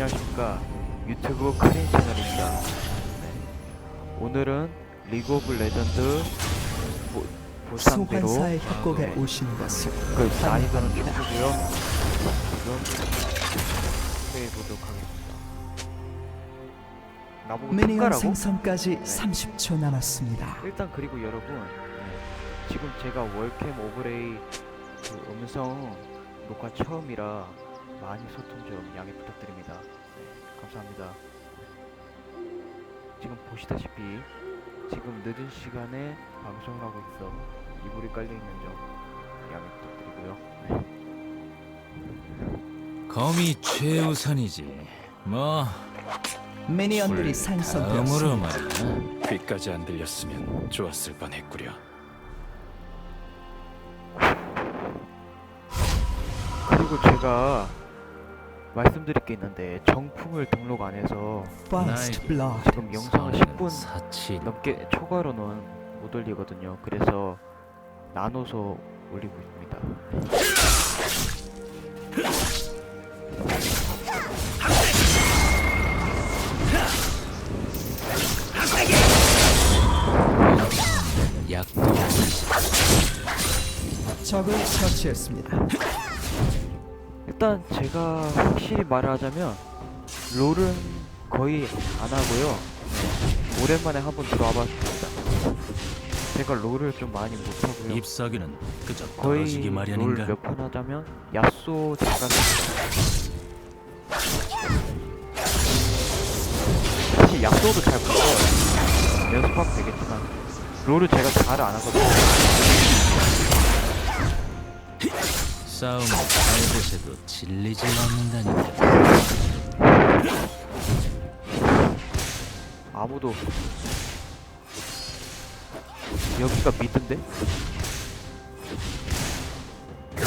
안녕하십니까 유튜브 카린 채널입니다 네. 오늘은 리그 오브 레전드 보, 보상대로 소환사의 협곡에 네, 오신 것을 그 난이도는 환영합니다. 초보고요 지금 플레이해보도록 하겠습니다 나보고 미니언 특가라고? 생성까지 네. 30초 남았습니다. 일단 그리고 여러분 네, 지금 제가 월캠 오브레이 그 음성 녹화 처음이라 많이 소통 좀 양해 부탁드립니다. 네, 감사합니다. 지금 보시다시피 지금 늦은 시간에 방송을 하고 있어 이불이 깔려 있는 점 양해 부탁드리고요. 검이 최우선이지. 뭐 미니언들이. 말이야. 귀까지 안 들렸으면 좋았을 뻔했구려. 그리고 제가 말씀드릴 게 있는데 정품을 등록 안 해서 First Blood 지금 영상을 선행은 10분 사치. 넘게 초과로는 못 올리거든요. 그래서 나눠서 올리고 있습니다. 약도 적을 처치했습니다. 일단 제가 확실히 말을 하자면 롤은 거의 안 하고요. 네, 오랜만에 한번 들어와 봤습니다. 제가 롤을 좀 많이 못 하고요. ip사귀는 그저 거의 떨어지기 롤 마련인가. 몇 판 하자면 야쏘 잠깐. 사실 야쏘도 잘 못해요. 연습하면 되겠지만 롤을 제가 잘 안 하거든요. 싸움은 잘못해도 질리지 않는다니까. 아무도 여기가 미드인데?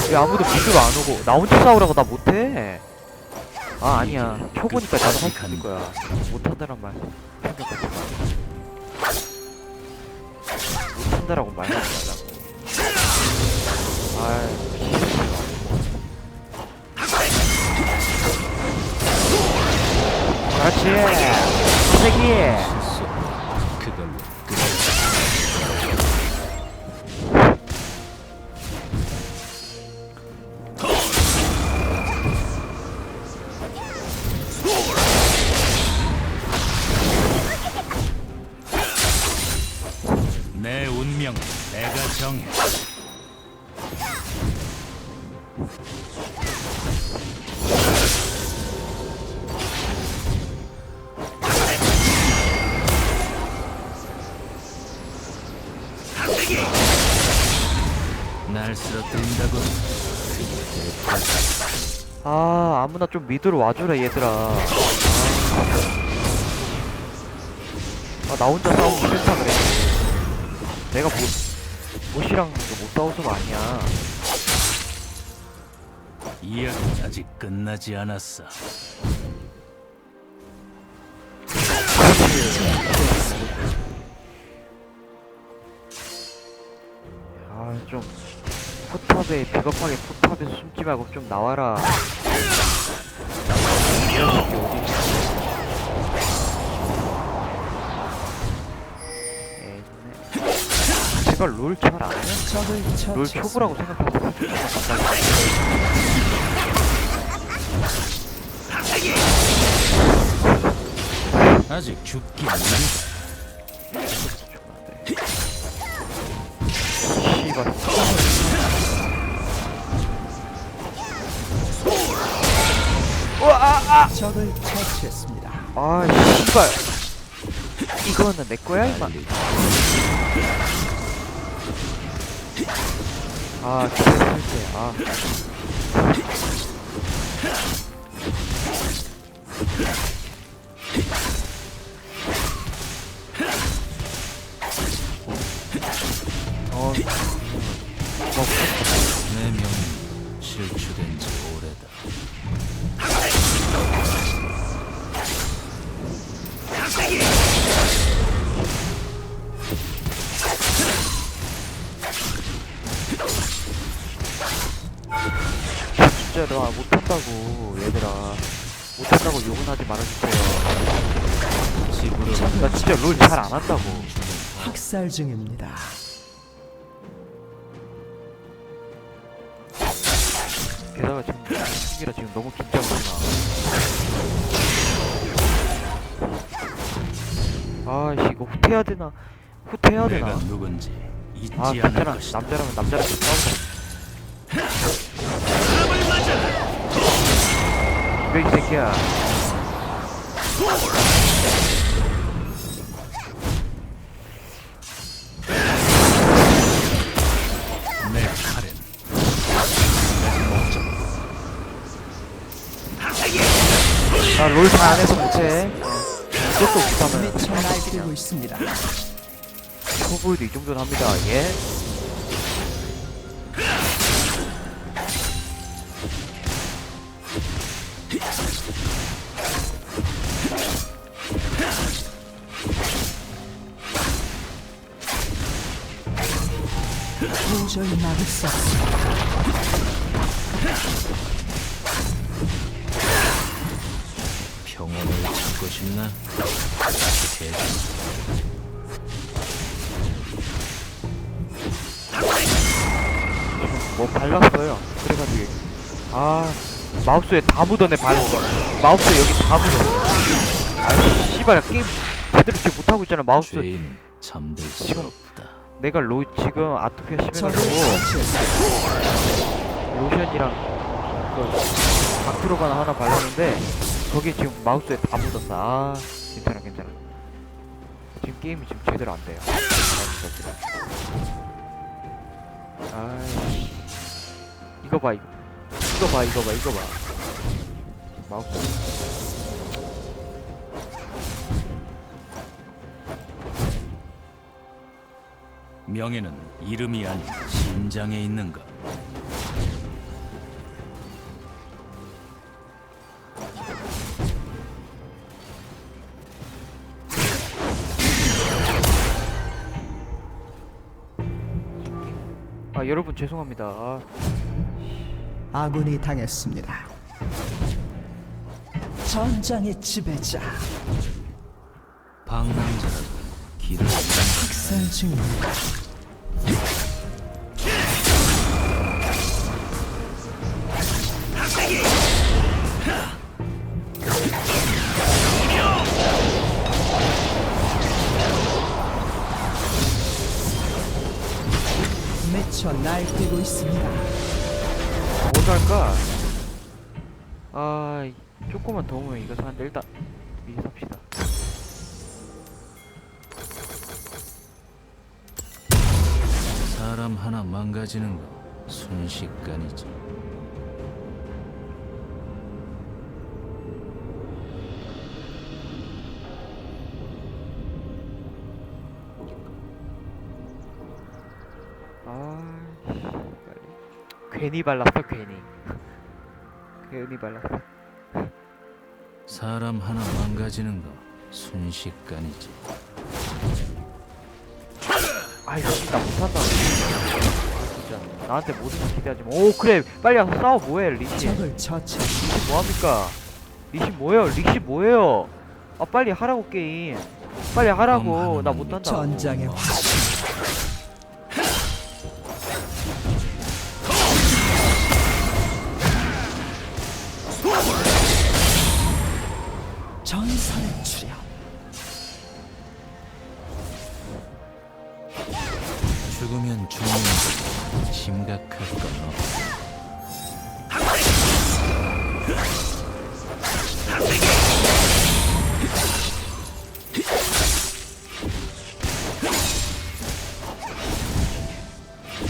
왜 아무도 미드가 안 오고? 나 혼자 싸우라고 나 못해. 아 아니야. 초보니까 나도 할 수 있을 거야. 못한다란 말. 못한다라고 말하지 말라고. 아이 그렇지 실수. 그걸로 끝. 내 운명 내가 정해. 날 쓰러뜨린다고. 아 아무나 좀 미드로 와주라 얘들아. 아, 아, 나 혼자 싸우기 싫다 그래. 내가 뭐 모시랑 못 싸워서가 아니야. 이야기는 아직 끝나지 않았어. 아좀 포탑에 비겁하게 포탑에서 숨지 말고 좀 나와라 이런 새끼 어디 있어 에이, 제가 롤잘안 해요? 적을 롤 초보라고 처치했습니다. 생각하고 아직 죽기 전에 씨발 적을 처치했습니다. 아 씨발. 이거는 내 거야 임마. 아 개새끼 아. 어, 뭐, 내 명은 실추된 지 오래다. 진짜 나 못한다고 얘들아 못한다고 욕은 하지 말아주세요. 집으로 나 진짜 롤 잘 안 한다고. 학살 중입니다. 게다가 지금 중이라 지금 너무 긴장되나. 아씨 이거 후퇴해야 되나? 후퇴해야 되나? 아 괜찮아. 남자라면 남자랑 싸우자. 왜이 새끼야? 내 칼엔 나롤잘안 해서 못해. 이것도 못하면 미쳐 날뛰고 있습니다. 이 정도는 합니다. 예? 도저히 막을 수. 평온을 찾고 싶나? 대장 뭐 발랐어요. 그래가지고 아 마우스에 다 묻었네 발 마우스에 여기 다 묻었어. 아 씨발 게임 제대로 지금 못하고 있잖아 마우스. 죄인 잠들 수 없다. 내가 로 지금 아토피아 심해가지고. 로션이랑 그 박프로바나 하나 발랐는데 거기 지금 마우스에 다 묻었어. 아 괜찮아 괜찮아. 지금 게임이 지금 제대로 안 돼요. 아 이거 봐 이거 이거 봐 이거 봐 이거 봐 마우스 명예는 이름이 아닌 심장에 있는 것. 아 여러분 죄송합니다. 아, 아군이 당했습니다. 전장의 지배자 방랑자라도 길을 중입니다. 미쳐 날뛰고 있습니다. 뭐 살까? 아 조금만 더 오면 이거 사는데 일단 미리 삽시다. 사람 하나 망가지는 거 순식간이지. 괜히 발랐어 괜히 괜히 발랐어. 사람 하나 망가지는 거 순식간이지. 아이 나 못한다. 진짜 나한테 모든 걸 기대하지 마. 오 그래 빨리 와서 싸워 뭐해 리신. 적을 뭐합니까? 리신 뭐예요? 리신 뭐예요? 아 빨리 하라고 게임. 빨리 하라고 나 못한다. 전장의 화 죽으면 죽는 거 심각할 건 없어.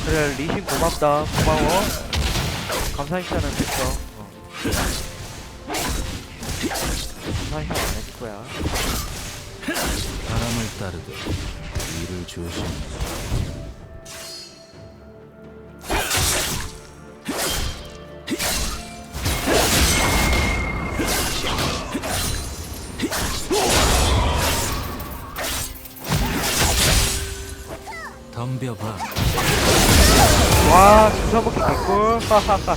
그래 리신 고맙다 고마워 감사 인사는 됐어 어. 감사 인사 안 해줄 거야 바람을 따르듯 위를 조심. 덤벼봐. 와 주사 먹기 개꿀 하하하